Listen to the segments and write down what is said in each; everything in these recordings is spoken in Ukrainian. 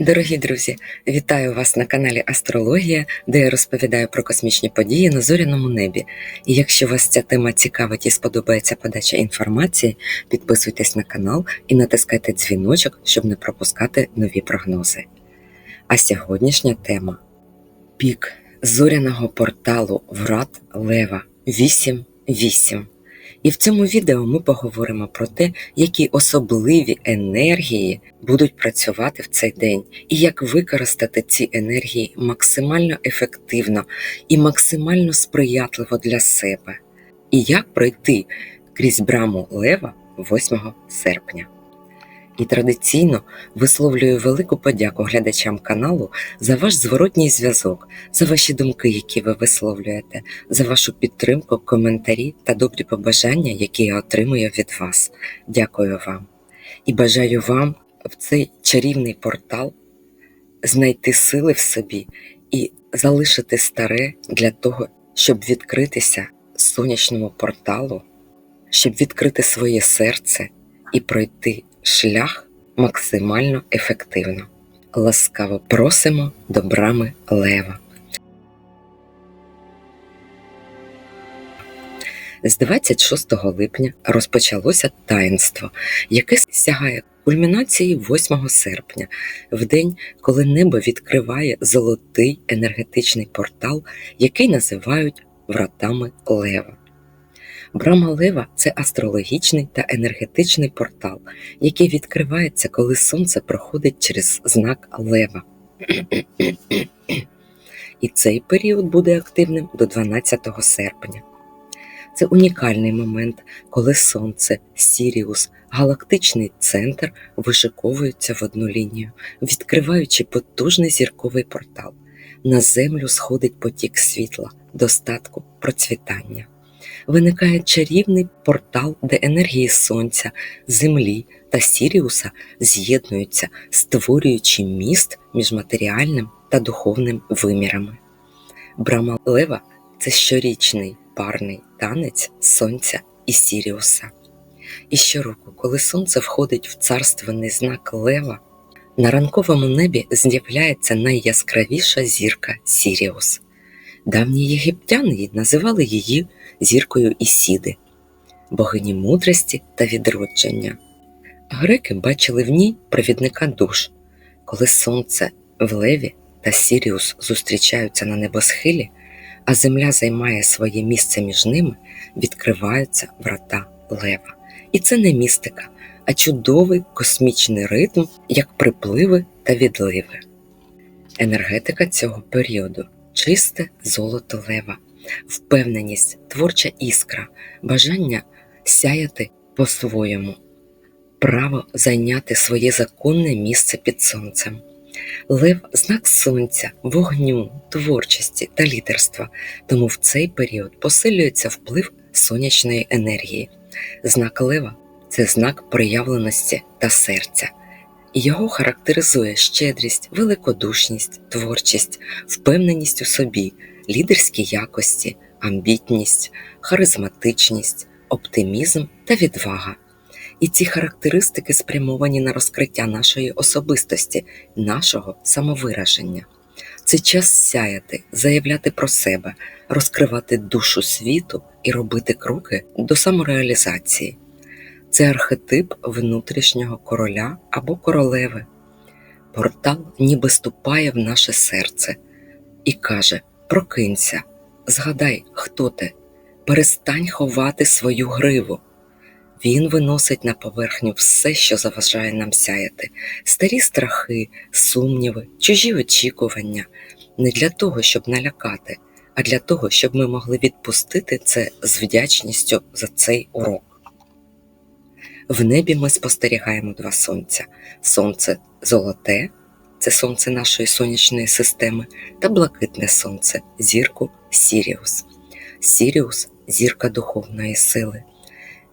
Дорогі друзі, вітаю вас на каналі Астрологія, де я розповідаю про космічні події на зоряному небі. І якщо вас ця тема цікавить і сподобається подача інформації, підписуйтесь на канал і натискайте дзвіночок, щоб не пропускати нові прогнози. А сьогоднішня тема пік зоряного порталу Врат Лева 8.8. І в цьому відео ми поговоримо про те, які особливі енергії будуть працювати в цей день, і як використати ці енергії максимально ефективно і максимально сприятливо для себе, і як пройти крізь браму Лева 8 серпня. І традиційно висловлюю велику подяку глядачам каналу за ваш зворотній зв'язок, за ваші думки, які ви висловлюєте, за вашу підтримку, коментарі та добрі побажання, які я отримую від вас. Дякую вам і бажаю вам в цей чарівний портал знайти сили в собі і залишити старе для того, щоб відкритися сонячному порталу, щоб відкрити своє серце і пройти шлях максимально ефективно. Ласкаво просимо до брами Лева. З 26 липня розпочалося таїнство, яке сягає кульмінації 8 серпня, в день, коли небо відкриває золотий енергетичний портал, який називають вратами Лева. Брама Лева це астрологічний та енергетичний портал, який відкривається, коли сонце проходить через знак Лева. І цей період буде активним до 12 серпня. Це унікальний момент, коли Сонце, Сіріус, галактичний центр вишиковуються в одну лінію, відкриваючи потужний зірковий портал. На землю сходить потік світла, достатку, процвітання. Виникає чарівний портал, де енергії Сонця, Землі та Сіріуса з'єднуються, створюючи міст між матеріальним та духовним вимірами. Брама Лева це щорічний парний танець Сонця і Сіріуса. І щороку, коли сонце входить в царственний знак Лева, на ранковому небі з'являється найяскравіша зірка Сіріус. Давні єгиптяни називали її зіркою Ісіди, богині мудрості та відродження. Греки бачили в ній провідника душ, коли сонце в Леві та Сіріус зустрічаються на небосхилі, а земля займає своє місце між ними, відкриваються врата Лева. І це не містика, а чудовий космічний ритм, як припливи та відливи. Енергетика цього періоду чисте золото лева, впевненість, творча іскра, бажання сяяти по-своєму, право зайняти своє законне місце під сонцем. Лев знак сонця, вогню, творчості та лідерства, тому в цей період посилюється вплив сонячної енергії. Знак лева це знак проявленості та серця. Його характеризує щедрість, великодушність, творчість, впевненість у собі, лідерські якості, амбітність, харизматичність, оптимізм та відвага. І ці характеристики спрямовані на розкриття нашої особистості, нашого самовираження. Це час сяяти, заявляти про себе, розкривати душу світу і робити кроки до самореалізації. Це архетип внутрішнього короля або королеви. Портал ніби ступає в наше серце і каже: Прокинься, згадай, хто ти, перестань ховати свою гриву. Він виносить на поверхню все, що заважає нам сяяти, старі страхи, сумніви, чужі очікування, не для того, щоб налякати, а для того, щоб ми могли відпустити це з вдячністю за цей урок. В небі ми спостерігаємо два сонця: сонце золоте, це сонце нашої сонячної системи, та блакитне сонце, зірку Сіріус. Сіріус зірка духовної сили.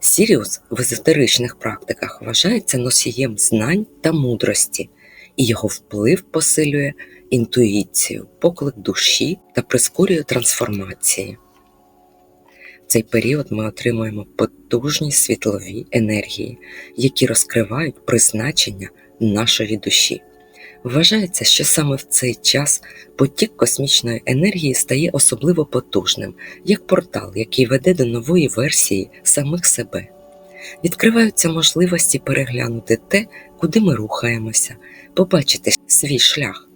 Сіріус в езотеричних практиках вважається носієм знань та мудрості, і його вплив посилює інтуїцію, поклик душі та прискорює трансформації. В цей період ми отримуємо потужні світлові енергії, які розкривають призначення нашої душі. Вважається, що саме в цей час потік космічної енергії стає особливо потужним, як портал, який веде до нової версії самих себе. Відкриваються можливості переглянути те, куди ми рухаємося, побачити свій шлях,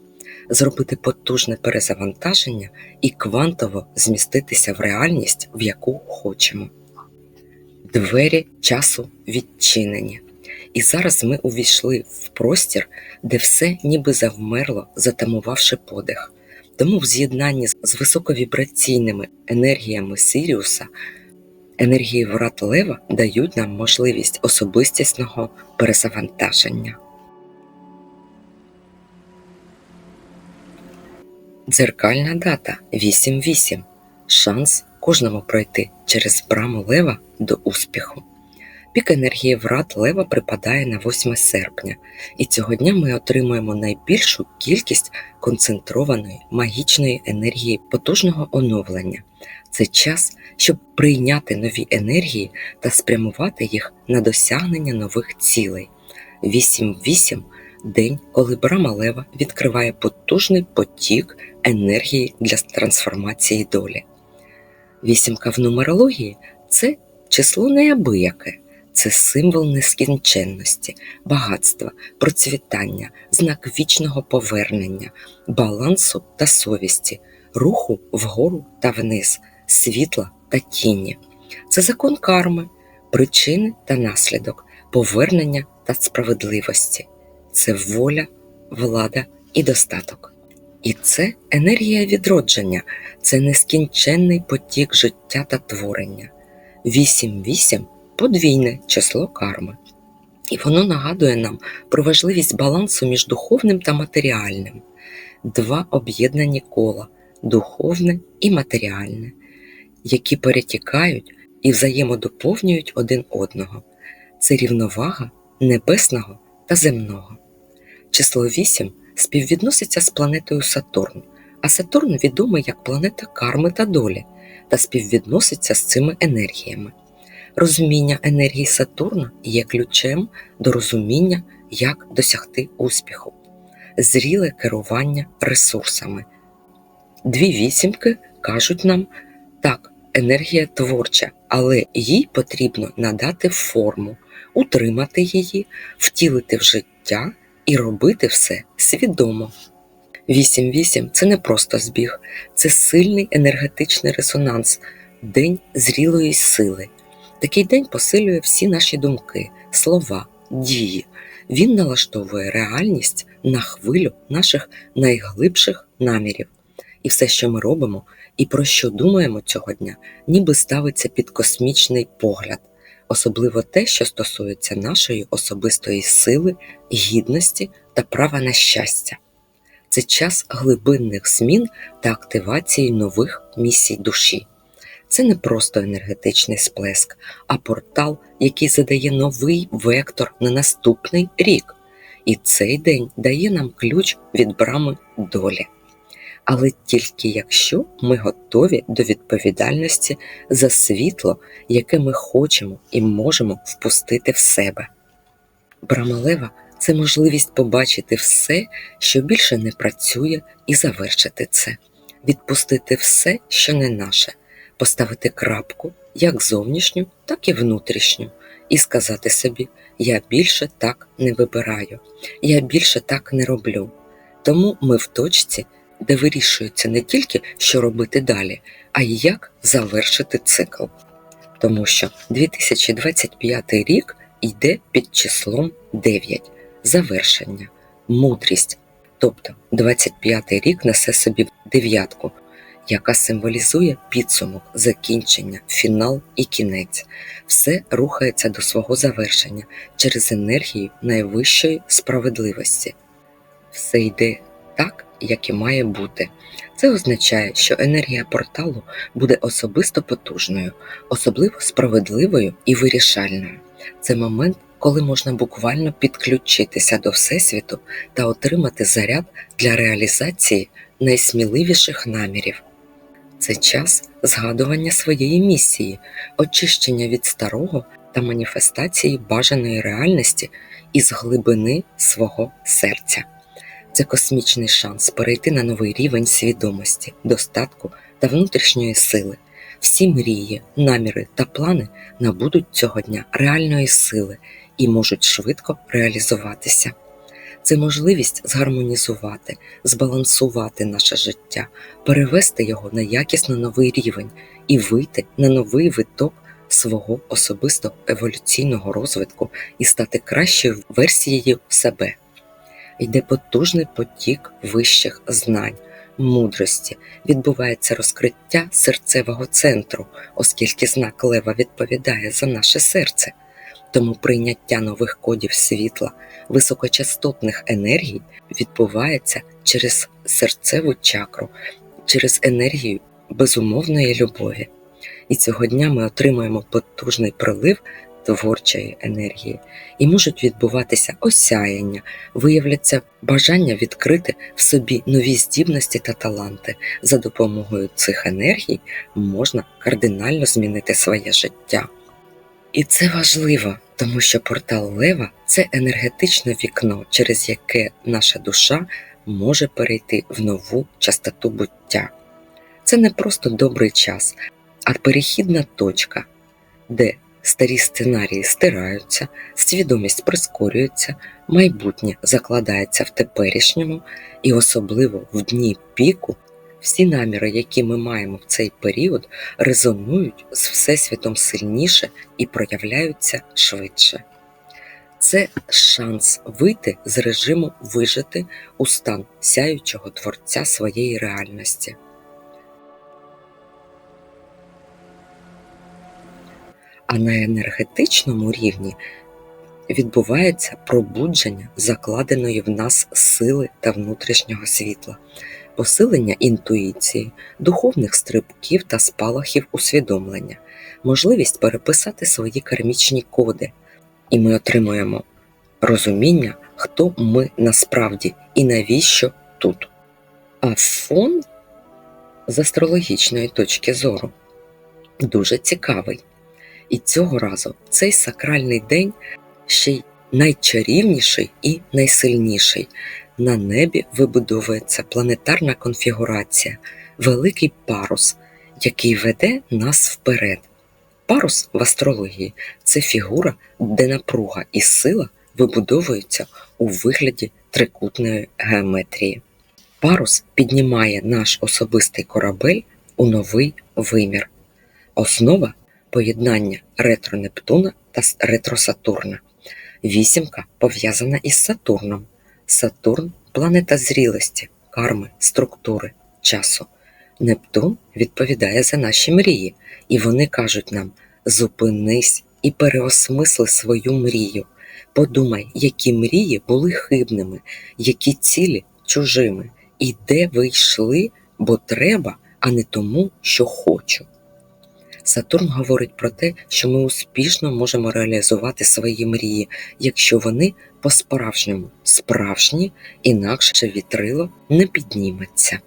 зробити потужне перезавантаження і квантово зміститися в реальність, в яку хочемо. Двері часу відчинені. І зараз ми увійшли в простір, де все ніби завмерло, затамувавши подих. Тому в з'єднанні з високовібраційними енергіями Сіріуса енергії врат Лева дають нам можливість особистісного перезавантаження. Дзеркальна дата 8.8. Шанс кожному пройти через браму Лева до успіху. Пік енергії врат Лева припадає на 8 серпня, і цього дня ми отримуємо найбільшу кількість концентрованої магічної енергії потужного оновлення. Це час, щоб прийняти нові енергії та спрямувати їх на досягнення нових цілей. 8-8 – день, коли брама Лева відкриває потужний потік енергії для трансформації долі. Вісімка в нумерології це число неабияке. Це символ нескінченності, багатства, процвітання, знак вічного повернення, балансу та совісті, руху вгору та вниз, світла та тіні. Це закон карми, причини та наслідок, повернення та справедливості, це воля, влада і достаток. І це енергія відродження, це нескінченний потік життя та творення. 8-8 – подвійне число карми. І воно нагадує нам про важливість балансу між духовним та матеріальним, два об'єднані кола духовне і матеріальне, які перетікають і взаємодоповнюють один одного. Це рівновага небесного та земного. Число 8 співвідноситься з планетою Сатурн, а Сатурн відомий як планета карми та долі та співвідноситься з цими енергіями. Розуміння енергії Сатурна є ключем до розуміння, як досягти успіху, зріле керування ресурсами. Дві вісімки кажуть нам так, енергія творча, але їй потрібно надати форму, утримати її, втілити в життя і робити все свідомо. 8-8 – це не просто збіг, це сильний енергетичний резонанс, день зрілої сили. Такий день посилює всі наші думки, слова, дії. Він налаштовує реальність на хвилю наших найглибших намірів. І все, що ми робимо і про що думаємо цього дня, ніби ставиться під космічний погляд, особливо те, що стосується нашої особистої сили, гідності та права на щастя. Це час глибинних змін та активації нових місій душі. Це не просто енергетичний сплеск, а портал, який задає новий вектор на наступний рік. І цей день дає нам ключ від брами долі. Але тільки якщо ми готові до відповідальності за світло, яке ми хочемо і можемо впустити в себе. Брамалева це можливість побачити все, що більше не працює, і завершити це, відпустити все, що не наше, поставити крапку як зовнішню, так і внутрішню, і сказати собі: я більше так не вибираю, я більше так не роблю. Тому ми в точці, де вирішується не тільки, що робити далі, а й як завершити цикл. Тому що 2025 рік йде під числом 9 завершення, мудрість. Тобто 25-й рік несе собі дев'ятку, яка символізує підсумок, закінчення, фінал і кінець. Все рухається до свого завершення через енергію найвищої справедливості. Все йде так, як і має бути. Це означає, що енергія порталу буде особисто потужною, особливо справедливою і вирішальною. Це момент, коли можна буквально підключитися до Всесвіту та отримати заряд для реалізації найсміливіших намірів. Це час згадування своєї місії, очищення від старого та маніфестації бажаної реальності із глибини свого серця. Це космічний шанс перейти на новий рівень свідомості, достатку та внутрішньої сили. Всі мрії, наміри та плани набудуть цього дня реальної сили і можуть швидко реалізуватися. Це можливість згармонізувати, збалансувати наше життя, перевести його на якісно новий рівень і вийти на новий виток свого особистого еволюційного розвитку і стати кращою версією себе. Йде потужний потік вищих знань, мудрості, відбувається розкриття серцевого центру, оскільки знак лева відповідає за наше серце. Тому прийняття нових кодів світла, високочастотних енергій відбувається через серцеву чакру, через енергію безумовної любові. І цього дня ми отримуємо потужний прилив творчої енергії, і можуть відбуватися осяяння, виявляться бажання відкрити в собі нові здібності та таланти. За допомогою цих енергій можна кардинально змінити своє життя. І це важливо, тому що портал Лева це енергетичне вікно, через яке наша душа може перейти в нову частоту буття. Це не просто добрий час, а перехідна точка, де старі сценарії стираються, свідомість прискорюється, майбутнє закладається в теперішньому, і особливо в дні піку всі наміри, які ми маємо в цей період, резонують з Всесвітом сильніше і проявляються швидше. Це шанс вийти з режиму вижити у стан сяючого творця своєї реальності. А на енергетичному рівні відбувається пробудження закладеної в нас сили та внутрішнього світла, посилення інтуїції, духовних стрибків та спалахів усвідомлення, можливість переписати свої кармічні коди, і ми отримуємо розуміння, хто ми насправді і навіщо тут. А фон з астрологічної точки зору дуже цікавий. І цього разу цей сакральний день ще й найчарівніший і найсильніший. На небі вибудовується планетарна конфігурація, великий парус, який веде нас вперед. Парус в астрології це фігура, де напруга і сила вибудовуються у вигляді трикутної геометрії. Парус піднімає наш особистий корабель у новий вимір. Основа поєднання ретро Нептуна та ретро Сатурна. Вісімка пов'язана із Сатурном. Сатурн планета зрілості, карми, структури, часу. Нептун відповідає за наші мрії, і вони кажуть нам: зупинись і переосмисли свою мрію. Подумай, які мрії були хибними, які цілі чужими, і де ви йшли, бо треба, а не тому, що хочу. Сатурн говорить про те, що ми успішно можемо реалізувати свої мрії, якщо вони по-справжньому справжні, інакше вітрило не підніметься.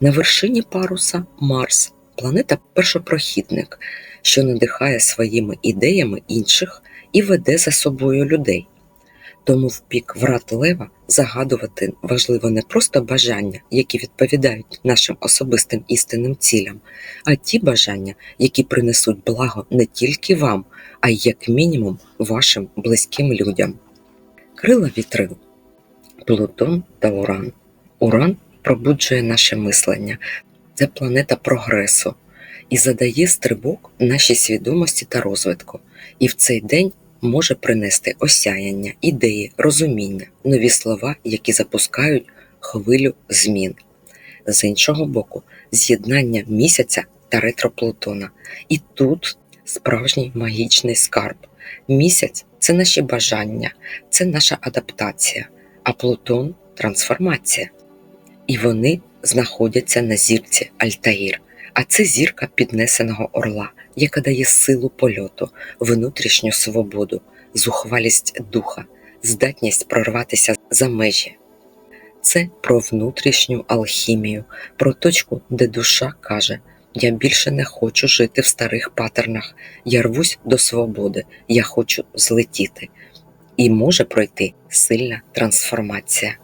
На вершині паруса Марс, планета першопрохідник, що надихає своїми ідеями інших і веде за собою людей. Тому в пік врат лева загадувати важливо не просто бажання, які відповідають нашим особистим істинним цілям, а ті бажання, які принесуть благо не тільки вам, а й як мінімум вашим близьким людям. Крила вітрил, Плутон та Уран. Уран пробуджує наше мислення, це планета прогресу і задає стрибок нашій свідомості та розвитку. І в цей день може принести осяяння, ідеї, розуміння, нові слова, які запускають хвилю змін. З іншого боку, з'єднання місяця та ретро Плутона. І тут справжній магічний скарб. Місяць це наші бажання, це наша адаптація, а Плутон трансформація. І вони знаходяться на зірці Альтаїр, а це зірка піднесеного орла, яка дає силу польоту, внутрішню свободу, зухвалість духа, здатність прорватися за межі. Це про внутрішню алхімію, про точку, де душа каже: Я більше не хочу жити в старих патернах, я рвусь до свободи, я хочу злетіти. І може пройти сильна трансформація.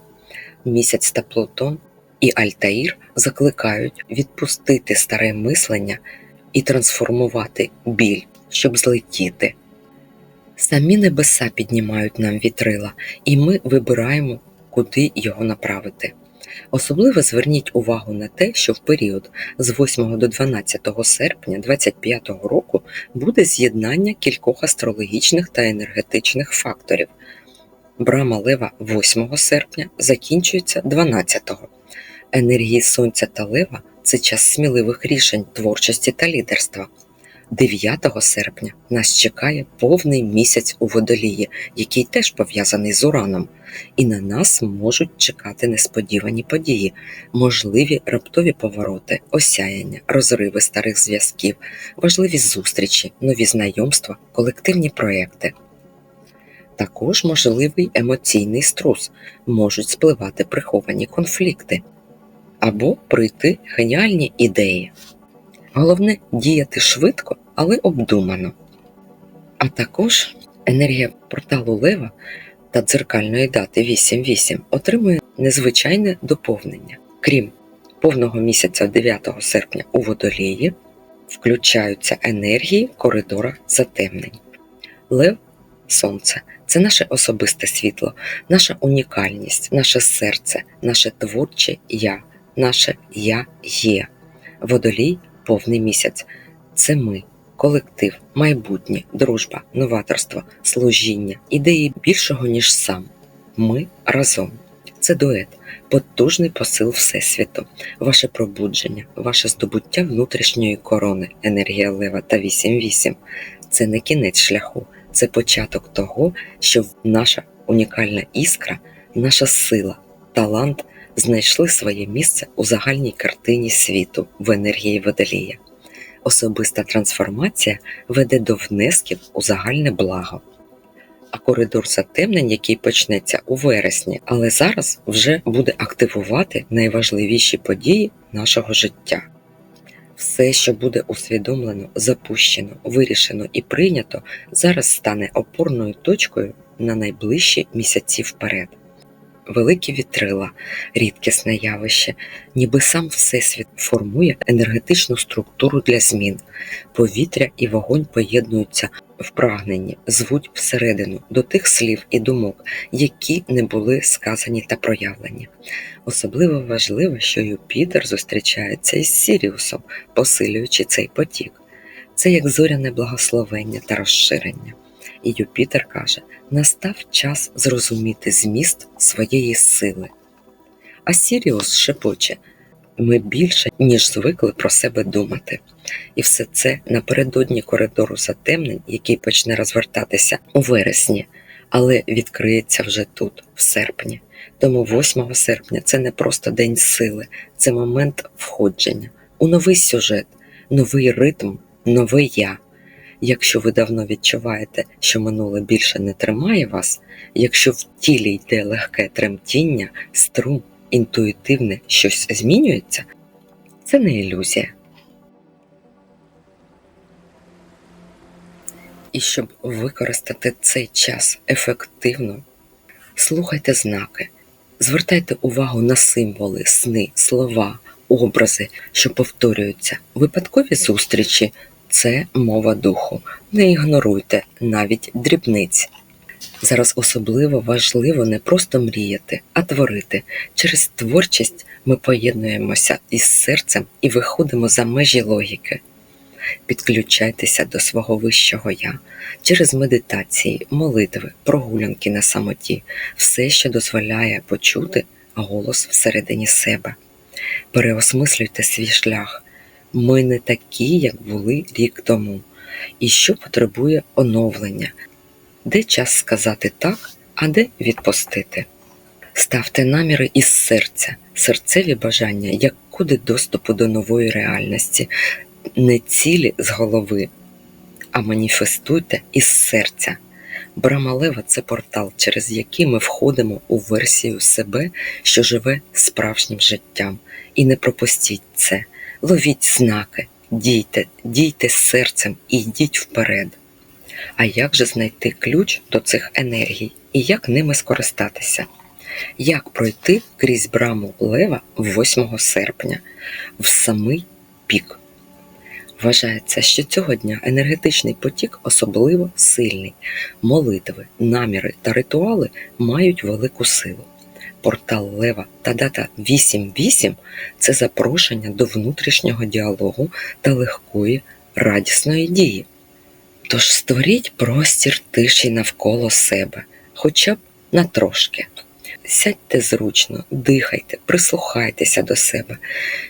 місяць та Плутон і Альтаїр закликають відпустити старе мислення і трансформувати біль, щоб злетіти. Самі небеса піднімають нам вітрила, і ми вибираємо, куди його направити. Особливо зверніть увагу на те, що в період з 8 до 12 серпня 2025 року буде з'єднання кількох астрологічних та енергетичних факторів. Брама Лева 8 серпня закінчується 12-го. Енергії Сонця та Лева це час сміливих рішень, творчості та лідерства. 9 серпня нас чекає повний місяць у водолії, який теж пов'язаний з Ураном, і на нас можуть чекати несподівані події, можливі раптові повороти, осяяння, розриви старих зв'язків, важливі зустрічі, нові знайомства, колективні проекти. Також можливий емоційний струс, можуть спливати приховані конфлікти або прийти геніальні ідеї. Головне діяти швидко, але обдумано. А також енергія порталу Лева та дзеркальної дати 8.8 отримує незвичайне доповнення. Крім повного місяця 9 серпня у водолії, включаються енергії коридора затемнень. Лев Сонце це наше особисте світло, наша унікальність, наше серце, наше творче я, наше я є. Водолій повний місяць. Це ми, колектив, майбутнє, дружба, новаторство, служіння, ідеї більшого, ніж сам. Ми разом. Це дует, потужний посил Всесвіту, ваше пробудження, ваше здобуття внутрішньої корони, енергія Лева та 8.8. Це не кінець шляху, це початок того, що наша унікальна іскра, наша сила, талант знайшли своє місце у загальній картині світу в енергії водолія. Особиста трансформація веде до внесків у загальне благо. А коридор затемнень, який почнеться у вересні, але зараз вже буде активувати найважливіші події нашого життя. Все, що буде усвідомлено, запущено, вирішено і прийнято, зараз стане опорною точкою на найближчі місяці вперед. Великі вітрила, рідкісне явище, ніби сам Всесвіт формує енергетичну структуру для змін. Повітря і вогонь поєднуються в прагненні, звуть всередину до тих слів і думок, які не були сказані та проявлені. Особливо важливо, що Юпітер зустрічається із Сіріусом, посилюючи цей потік. Це як зоряне благословення та розширення. І Юпітер каже: настав час зрозуміти зміст своєї сили. А Сіріус шепоче ми більше, ніж звикли про себе думати. І все це напередодні коридору затемнень, який почне розвертатися у вересні, але відкриється вже тут, в серпні. Тому 8 серпня це не просто день сили, це момент входження у новий сюжет, новий ритм, нове я. Якщо ви давно відчуваєте, що минуле більше не тримає вас, якщо в тілі йде легке тремтіння, струм, інтуїтивне щось змінюється, це не ілюзія. І щоб використати цей час ефективно, слухайте знаки, звертайте увагу на символи, сни, слова, образи, що повторюються, випадкові зустрічі це мова духу. Не ігноруйте навіть дрібниць. Зараз особливо важливо не просто мріяти, а творити. Через творчість ми поєднуємося із серцем і виходимо за межі логіки. Підключайтеся до свого вищого я через медитації, молитви, прогулянки на самоті, все, що дозволяє почути голос всередині себе. Переосмислюйте свій шлях. Ми не такі, як були рік тому, і що потребує оновлення, де час сказати так, а де відпустити. Ставте наміри із серця, серцеві бажання, як куди доступу до нової реальності, не цілі з голови, а маніфестуйте із серця. Брамалева це портал, через який ми входимо у версію себе, що живе справжнім життям. І не пропустіть це, ловіть знаки, дійте, дійте з серцем і йдіть вперед. А як же знайти ключ до цих енергій і як ними скористатися? Як пройти крізь браму лева 8 серпня в самий пік? Вважається, що цього дня енергетичний потік особливо сильний. Молитви, наміри та ритуали мають велику силу. Портал Лева та дата 8.8 – це запрошення до внутрішнього діалогу та легкої, радісної дії. Тож створіть простір тиші навколо себе, хоча б на трошки. Сядьте зручно, дихайте, прислухайтеся до себе,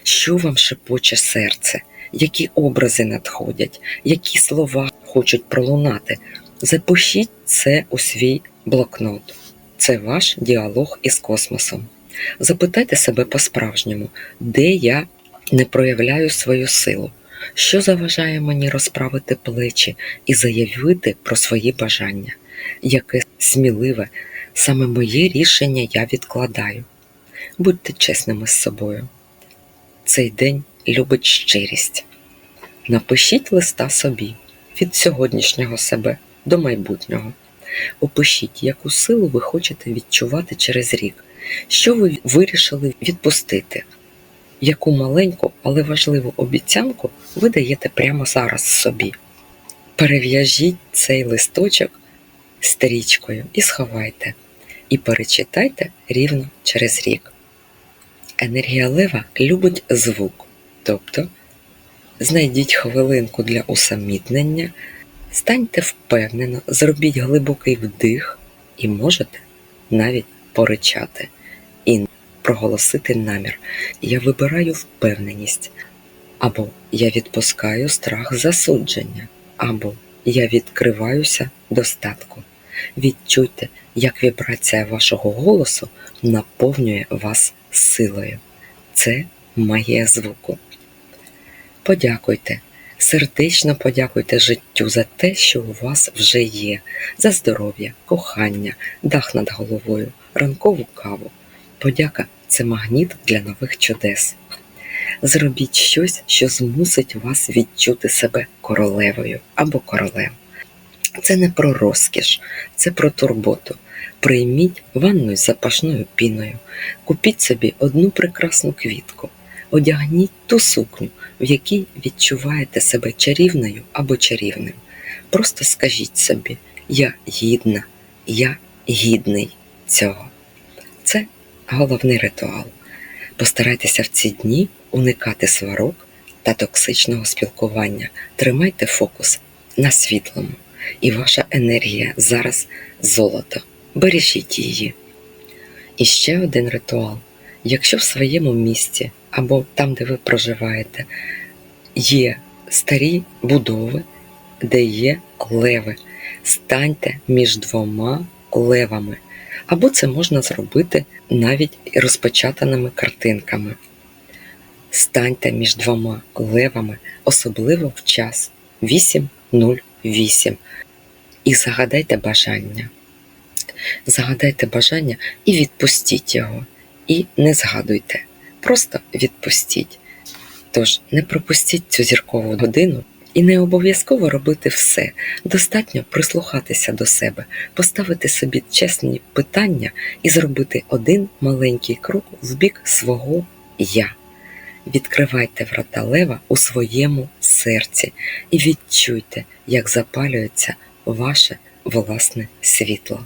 що вам шепоче серце, які образи надходять, які слова хочуть пролунати. Запишіть це у свій блокнот. Це ваш діалог із космосом. Запитайте себе по-справжньому, де я не проявляю свою силу, що заважає мені розправити плечі і заявити про свої бажання, яке сміливе, саме моє рішення я відкладаю. Будьте чесними з собою. Цей день любить щирість. Напишіть листа собі від сьогоднішнього себе до майбутнього. Опишіть, яку силу ви хочете відчувати через рік, що ви вирішили відпустити, яку маленьку, але важливу обіцянку ви даєте прямо зараз собі. Перев'яжіть цей листочок стрічкою і сховайте, і перечитайте рівно через рік. Енергія лева любить звук, тобто знайдіть хвилинку для усамітнення. Станьте впевнено, зробіть глибокий вдих і можете навіть поричати і проголосити намір. Я вибираю впевненість, або я відпускаю страх засудження, або я відкриваюся достатку. Відчуйте, як вібрація вашого голосу наповнює вас силою. Це магія звуку. Подякуйте. Сердечно подякуйте життю за те, що у вас вже є, за здоров'я, кохання, дах над головою, ранкову каву. Подяка це магніт для нових чудес. Зробіть щось, що змусить вас відчути себе королевою або королем. Це не про розкіш, це про турботу. Прийміть ванну з запашною піною, купіть собі одну прекрасну квітку, одягніть ту сукню, в якій відчуваєте себе чарівною або чарівним. Просто скажіть собі: я гідна, я гідний цього. Це головний ритуал. Постарайтеся в ці дні уникати сварок та токсичного спілкування. Тримайте фокус на світлому, і ваша енергія зараз золото. Бережіть її. І ще один ритуал. Якщо в своєму місті або там, де ви проживаєте, є старі будови, де є леви, станьте між двома левами. Або це можна зробити навіть розпечатаними картинками. Станьте між двома левами, особливо в час 8.08 і загадайте бажання. Загадайте бажання і відпустіть його. І не згадуйте, просто відпустіть. Тож не пропустіть цю зіркову годину і не обов'язково робити все. Достатньо прислухатися до себе, поставити собі чесні питання і зробити один маленький крок в бік свого я. Відкривайте врата лева у своєму серці і відчуйте, як запалюється ваше власне світло.